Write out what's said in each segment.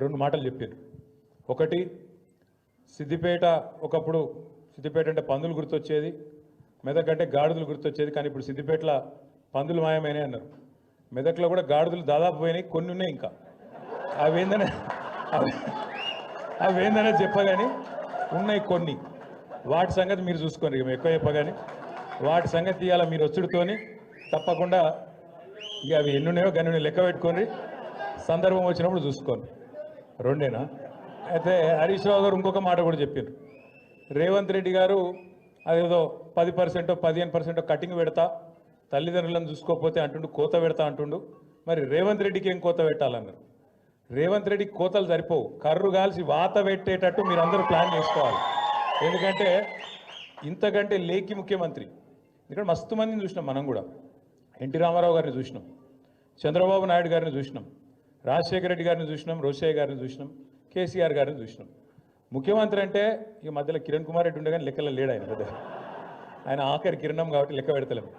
రెండు మాటలు చెప్పారు. ఒకటి సిద్దిపేట ఒకప్పుడు సిద్దిపేట అంటే పందులు గుర్తొచ్చేది మెదక్ అంటే గాడిదలు గుర్తొచ్చేది కానీ ఇప్పుడు సిద్దిపేటలో పందులు మాయమైనాయి అన్నారు. మెదక్లో కూడా గాడిదలు దాదాపు పోయినాయి కొన్ని ఉన్నాయి ఇంకా. అవేందనే అవి అవేందనే చెప్పగాని ఉన్నాయి కొన్ని. వాటి సంగతి మీరు చూసుకోండి ఎక్కువ చెప్పగాని. వాటి సంగతి ఇవాళ మీరు వచ్చుడుతోని తప్పకుండా ఇక అవి ఎన్నున్నాయో గన్నున్నాయో గన్ని లెక్క పెట్టుకొని సందర్భం వచ్చినప్పుడు చూసుకోండి. రెండేనా? అయితే హరీష్ రావు గారు ఇంకొక మాట కూడా చెప్పారు. రేవంత్ రెడ్డి గారు అదేదో పది పర్సెంట్ పదిహేను పర్సెంట్ కటింగ్ పెడతా తల్లిదండ్రులను చూసుకోకపోతే అంటుండు కోత పెడతా అంటుండు. మరి రేవంత్ రెడ్డికి ఏం కోత పెట్టాలన్నారు? రేవంత్ రెడ్డికి కోతలు సరిపోవు. కర్రు కాల్సి వాత పెట్టేటట్టు మీరు అందరూ ప్లాన్ చేసుకోవాలి. ఎందుకంటే ఇంతకంటే లేకి ముఖ్యమంత్రి. ఇక్కడ మస్తు మందిని చూసినాం మనం కూడా. ఎన్టీ రామారావు గారిని చూసినాం. చంద్రబాబు నాయుడు గారిని చూసినాం. రాజశేఖర రెడ్డి గారిని చూసినాం రోషయ్య గారిని చూసినాం కేసీఆర్ గారిని చూసినాం. ముఖ్యమంత్రి అంటే ఈ మధ్యలో కిరణ్ కుమార్ రెడ్డి ఉండే కానీ లెక్కలో లేడు ఆయన పెద్ద. ఆయన ఆఖరి కిరణం కాబట్టి లెక్క పెడతలేము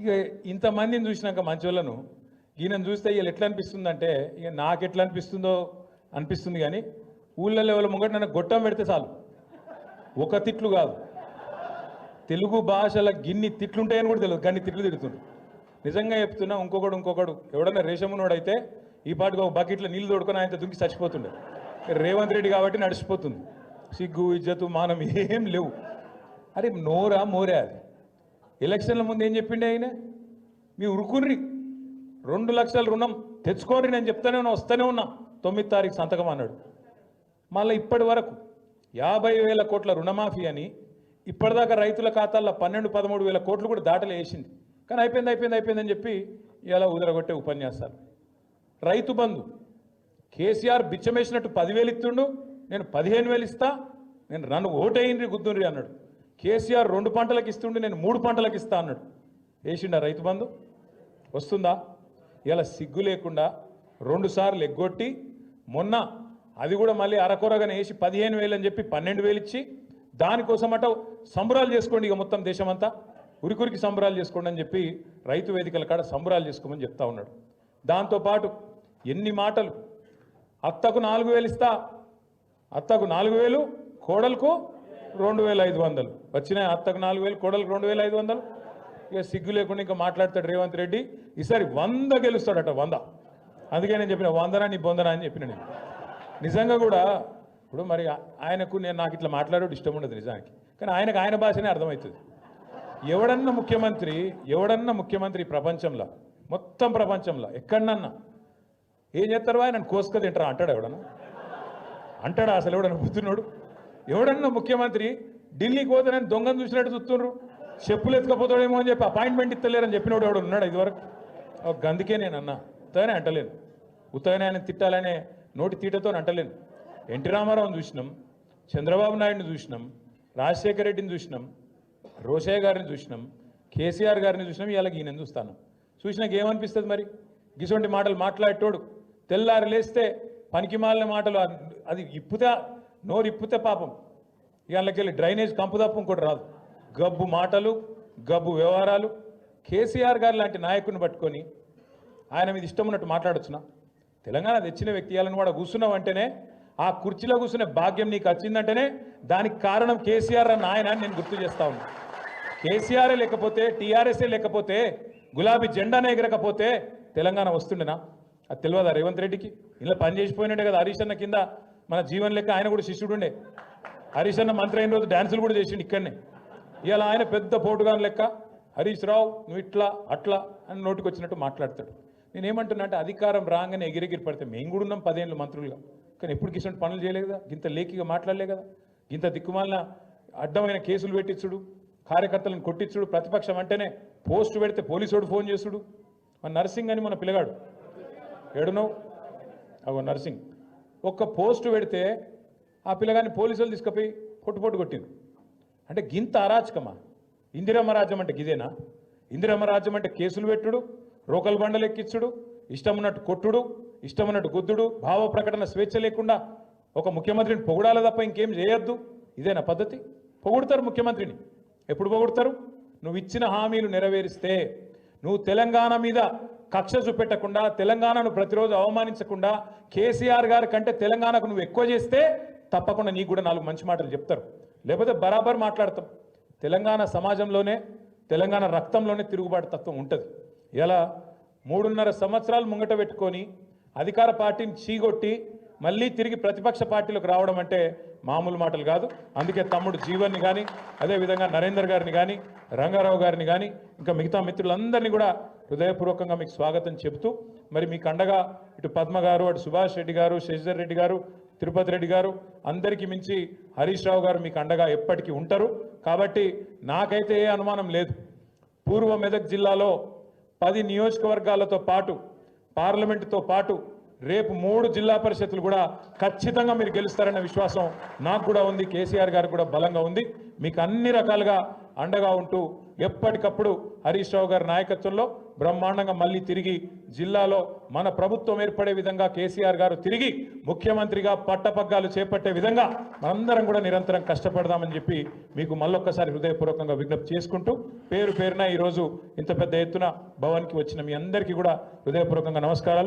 ఇక ఇంతమందిని చూసినాక మంచోళ్ళను ఈయనను చూస్తే వీళ్ళు ఎట్లా అనిపిస్తుందంటే ఇక నాకు ఎట్లా అనిపిస్తుందో అనిపిస్తుంది కానీ ఊళ్ళో ఎవరి ముంగట నన్ను గొట్టం పెడితే చాలు. ఒక తిట్లు కాదు. తెలుగు భాషల గిన్ని తిట్లుంటాయని కూడా తెలియదు. గన్ని తిట్లు తిడుతుంది నిజంగా చెప్తున్నా ఇంకొకడు ఇంకొకడు ఎవడన్నా రేషమునోడైతే ఈ పాటికి ఒక బకెట్లో నీళ్ళు తోడుకొని ఆయనతో దుంకి చచ్చిపోతుండే. రేవంత్ రెడ్డి కాబట్టి నడిచిపోతుంది. సిగ్గు ఇజ్జతు మానం ఏం లేవు. అరే నోరా మోరే అది. ఎలక్షన్ల ముందు ఏం చెప్పిండే ఆయన? మీ ఉరుకుర్రి. రెండు లక్షల రుణం తెచ్చుకోర్రి నేను చెప్తానే ఉన్నా వస్తూనే ఉన్నా. తొమ్మిది తారీఖు సంతకం అన్నాడు. మళ్ళీ ఇప్పటి వరకు యాభై వేల కోట్ల రుణమాఫీ అని ఇప్పటిదాకా రైతుల ఖాతాల్లో పన్నెండు పదమూడు వేల కోట్లు కూడా దాటలు వేసింది కానీ అయిపోయింది అయిపోయింది అయిపోయిందని చెప్పి ఇలా ఉదరగొట్టే ఉపన్యాసాలు. రైతు బంధు. కేసీఆర్ బిచ్చమేసినట్టు పదివేలు ఇస్తుండు నేను పదిహేను వేలు ఇస్తా నేను నన్ను ఓటేయండి గుద్దుండ్రి అన్నాడు. కేసీఆర్ రెండు పంటలకు ఇస్తుండే నేను మూడు పంటలకు ఇస్తా అన్నాడు. వేసిండా రైతు బంధు? వస్తుందా? ఇలా సిగ్గు లేకుండా రెండు సార్లు ఎగ్గొట్టి మొన్న అది కూడా మళ్ళీ అరకొరగానే వేసి పదిహేను వేలు అని చెప్పి పన్నెండు వేలు ఇచ్చి దానికోసం అట సంబరాలు చేసుకోండి ఇక మొత్తం దేశమంతా. ఉరికురికి సంబరాలు చేసుకోండి అని చెప్పి రైతు వేదికల కాడ సంబరాలు చేసుకోమని చెప్తా ఉన్నాడు. దాంతోపాటు ఎన్ని మాటలు? అత్తకు నాలుగు వేలు ఇస్తా. అత్తకు నాలుగు వేలు కోడలకు రెండు వేల ఐదు వందలు. వచ్చినాయి? అత్తకు నాలుగు వేలు కోడలకు రెండు వేల ఐదు వందలు? ఇక సిగ్గు లేకుండా ఇంకా మాట్లాడతాడు రేవంత్ రెడ్డి. ఈసారి వంద గెలుస్తాడట వంద. అందుకే నేను చెప్పిన వందనా నీ బొందనా అని చెప్పిన నేను. నిజంగా కూడా ఇప్పుడు మరి ఆయనకు నేను నాకు ఇట్లా మాట్లాడేది ఇష్టం ఉండదు నిజానికి. కానీ ఆయనకు ఆయన భాషనే అర్థమవుతుంది. ఎవడన్నా ముఖ్యమంత్రి ఎవడన్నా ముఖ్యమంత్రి ప్రపంచంలో మొత్తం ప్రపంచంలో ఎక్కడన్నా ఏం చేస్తారు ఆయన కోసుక తింటారా? అంటాడు ఎవడన్నా? అంటాడా అసలు ఎవడన్నా పుత్తున్నాడు ఎవడన్నా ముఖ్యమంత్రి ఢిల్లీకి పోతే నేను దొంగను చూసినట్టు చూస్తున్నారు చెప్పులు ఎత్తుకపోతాడేమో అని చెప్పి అపాయింట్మెంట్ ఇస్తలేరని చెప్పినోడు ఎవడు ఉన్నాడు ఇదివరకు? గందుకే నేను అన్నా. ఉత్తగానే అంటలేను. ఉత్తగానే ఆయన తిట్టాలనే నోటి తీటతో అంటలేను. ఎన్టీ రామారావుని చూసినాం చంద్రబాబు నాయుడిని చూసినాం రాజశేఖర రెడ్డిని చూసినాం రోషయ్య గారిని చూసినాం కేసీఆర్ గారిని చూసినాం ఇలాగ ఈయన చూస్తాను. చూసినాక ఏమనిపిస్తుంది మరి? గిసొంటి మాటలు మాట్లాడేటోడు తెల్లారి లేస్తే పనికిమాలిన మాటలు అది ఇప్పుతే నోరు ఇప్పుతే పాపం. ఇవాళకెళ్ళి డ్రైనేజ్ కంపు తప్ప ఇంకోటి రాదు. గబ్బు మాటలు గబ్బు వ్యవహారాలు. కేసీఆర్ గారు లాంటి నాయకుడిని పట్టుకొని ఆయన మీద ఇష్టం ఉన్నట్టు మాట్లాడొచ్చునా? తెలంగాణ తెచ్చిన వ్యక్తి ఇవ్వాలని కూడా కూర్చున్నావు అంటేనే ఆ కుర్చీలో కూర్చునే భాగ్యం నీకు వచ్చిందంటేనే దానికి కారణం కేసీఆర్ అన్న ఆయన నేను గుర్తు చేస్తా ఉన్నా. కేసీఆరే లేకపోతే టీఆర్ఎస్ఏ లేకపోతే గులాబీ జెండానే ఎగరకపోతే తెలంగాణ వస్తుండేనా? అది తెలియదా రేవంత్ రెడ్డికి? ఇలా పని చేసిపోయినట్టే కదా హరీష్ అన్న కింద. మన జీవన్ లెక్క ఆయన కూడా శిష్యుడుండే హరీష్ అన్న మంత్రి అయిన రోజు డ్యాన్సులు కూడా చేసిండు ఇక్కడనే. ఇవాళ ఆయన పెద్ద పోటుగాని లెక్క. హరీష్ రావు నువ్వు ఇట్లా అట్లా అని నోటికి వచ్చినట్టు మాట్లాడతాడు. నేనేమంటున్నా అంటే అధికారం రాగానే ఎగిరెగిరి పడితే మేము కూడా ఉన్నాం పదేళ్ళు మంత్రులుగా. కానీ ఎప్పుడు కిషన్ పనులు చేయలే కదా? ఇంత లేఖిగా మాట్లాడలే కదా? ఇంత దిక్కుమాలిన అడ్డమైన కేసులు పెట్టించుడు కార్యకర్తలను కొట్టించుడు ప్రతిపక్షం అంటేనే పోస్ట్ పెడితే పోలీసుడు ఫోన్ చేసుడు మన నర్సింగ్ అని మన పిల్లగాడు. ఏడునవు అగో నర్సింగ్ ఒక్క పోస్ట్ పెడితే ఆ పిల్లగాని పోలీసులు తీసుకుపోయి పొట్టు పొట్టు కొట్టింది. అంటే గింత అరాచకమా? ఇందిరమ్మ రాజ్యం అంటే గిదేనా? ఇందిరమ్మ రాజ్యం అంటే కేసులు పెట్టుడు రోకల్ బండలు ఎక్కించుడు ఇష్టం ఉన్నట్టు కొట్టుడు ఇష్టం ఉన్నట్టు గుద్దుడు భావ ప్రకటన స్వేచ్ఛ లేకుండా ఒక ముఖ్యమంత్రిని పొగడాలి తప్ప ఇంకేం చేయొద్దు. ఇదేనా పద్ధతి? పొగుడతారు ముఖ్యమంత్రిని. ఎప్పుడు పొగుడతారు? నువ్వు ఇచ్చిన హామీలు నెరవేరిస్తే నువ్వు తెలంగాణ మీద కక్ష చూపెట్టకుండా తెలంగాణను ప్రతిరోజు అవమానించకుండా కేసీఆర్ గారి కంటే తెలంగాణకు నువ్వు ఎక్కువ చేస్తే తప్పకుండా నీకు కూడా నాలుగు మంచి మాటలు చెప్తారు. లేకపోతే బరాబర్ మాట్లాడతాం. తెలంగాణ సమాజంలోనే తెలంగాణ రక్తంలోనే తిరుగుబాటు తత్వం ఉంటుంది. ఇలా మూడున్నర సంవత్సరాలు ముంగట పెట్టుకొని అధికార పార్టీని చీగొట్టి మళ్ళీ తిరిగి ప్రతిపక్ష పార్టీలకు రావడం అంటే మామూలు మాటలు కాదు. అందుకే తమ్ముడు జీవన్ని కానీ అదేవిధంగా నరేందర్ గారిని కానీ రంగారావు గారిని కానీ ఇంకా మిగతా మిత్రులందరినీ కూడా హృదయపూర్వకంగా మీకు స్వాగతం చెబుతూ మరి మీకు అండగా ఇటు పద్మ గారు అటు సుభాష్ రెడ్డి గారు శశిధర్ రెడ్డి గారు తిరుపతి రెడ్డి గారు అందరికీ మించి హరీష్ రావు గారు మీకు అండగా ఎప్పటికీ ఉంటారు. కాబట్టి నాకైతే ఏ అనుమానం లేదు. పూర్వ మెదక్ జిల్లాలో పది నియోజకవర్గాలతో పాటు పార్లమెంటుతో పాటు రేపు మూడు జిల్లా పరిషత్లు కూడా ఖచ్చితంగా మీరు గెలుస్తారన్న విశ్వాసం నాకు కూడా ఉంది కేసీఆర్ గారికి కూడా బలంగా ఉంది. మీకు అన్ని రకాలుగా అండగా ఉంటూ ఎప్పటికప్పుడు హరీష్ రావు గారి నాయకత్వంలో బ్రహ్మాండంగా మళ్ళీ తిరిగి జిల్లాలో మన ప్రభుత్వం ఏర్పడే విధంగా కేసీఆర్ గారు తిరిగి ముఖ్యమంత్రిగా పట్టపగ్గాలు చేపట్టే విధంగా మనందరం కూడా నిరంతరం కష్టపడదామని చెప్పి మీకు మళ్ళొక్కసారి హృదయపూర్వకంగా విజ్ఞప్తి చేసుకుంటూ పేరు పేరున ఈరోజు ఇంత పెద్ద ఎత్తున భవన్కి వచ్చిన మీ అందరికీ కూడా హృదయపూర్వకంగా నమస్కారాలు.